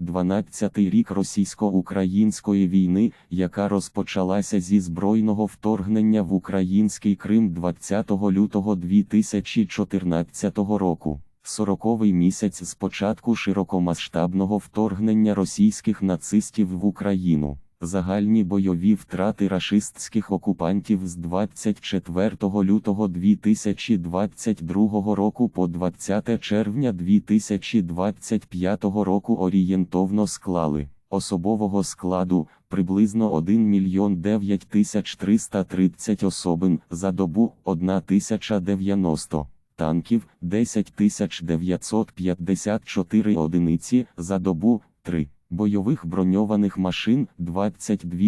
12-й рік російсько-української війни, яка розпочалася зі збройного вторгнення в український Крим 20 лютого 2014 року. Сороковий місяць з початку широкомасштабного вторгнення російських нацистів в Україну. Загальні бойові втрати рашистських окупантів з 24 лютого 2022 року по 20 червня 2025 року орієнтовно склали особового складу приблизно 1 мільйон 9 тисяч 330 особин за добу 1090 танків 10 954 одиниці за добу 3 бойових броньованих машин 22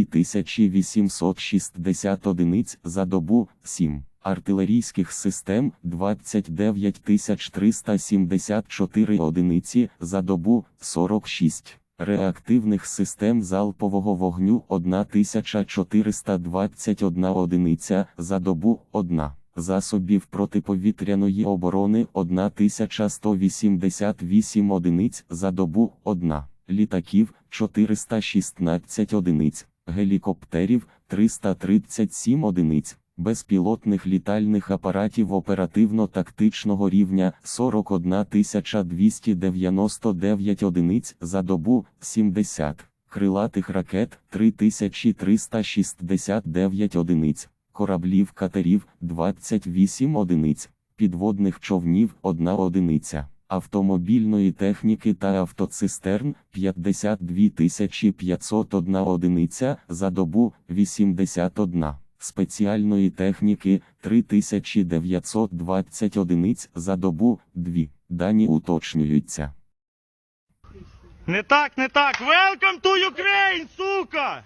860 одиниць за добу 7 артилерійських систем 29 374 одиниці за добу 46 реактивних систем залпового вогню 1421 одиниця за добу 1 засобів протиповітряної оборони 1188 одиниць за добу 1, літаків 416 одиниць, гелікоптерів 337 одиниць, безпілотних літальних апаратів оперативно-тактичного рівня 41 299 одиниць за добу 70, крилатих ракет 3369 одиниць кораблів катерів 28 одиниць, підводних човнів 1 одиниця, автомобільної техніки та автоцистерн 52 501 одиниця за добу 81, спеціальної техніки 3920 одиниць за добу 2. Дані уточнюються. Не так, не так. Welcome to Ukraine, сука!